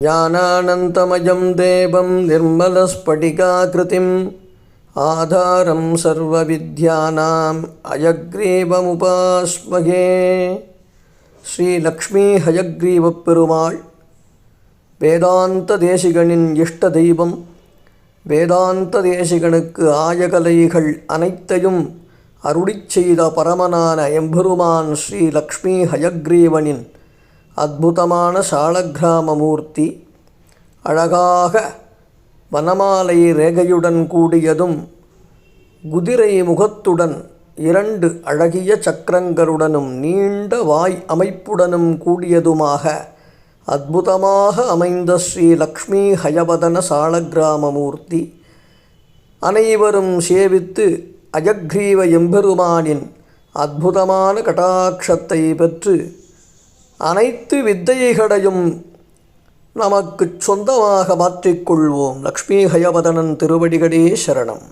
ज्ञानानन्तमयं देवं निर्मलस्फटिकाकृतिम् आधारं सर्वविद्यानाम् अयग्रीवमुपास्महे ஸ்ரீலக்ஷ்மி ஹயக்ரீவப் பெருமாள் வேதாந்த தேசிகனின் இஷ்ட தெய்வம் வேதாந்த தேசிகனுக்கு ஆயகலைகள் அனைத்தையும் அருளிச் செய்த பரமனான எம்பெருமான் ஸ்ரீ லக்ஷ்மி ஹயக்ரீவனின் அற்புதமான சாலக்கிராம மூர்த்தி அழகாக வனமாலை ரேகையுடன் கூடியதும் குதிரை முகத்துடன் இரண்டு அழகிய சக்கரங்களுடனும் நீண்ட வாய் அமைப்புடனும் கூடியதுமாக அற்புதமாக அமைந்த ஸ்ரீ லக்ஷ்மி ஹயவதன சாலக்கிராமமூர்த்தி அனைவரும் சேவித்து அஜக்ரீவ எம்பெருமானின் அற்புதமான கடாட்சத்தை பெற்று அனைத்து வித்தைகளையும் நமக்கு சொந்தமாக மாற்றிக்கொள்வோம் லக்ஷ்மி ஹயவதனன் திருவடிகளே சரணம்.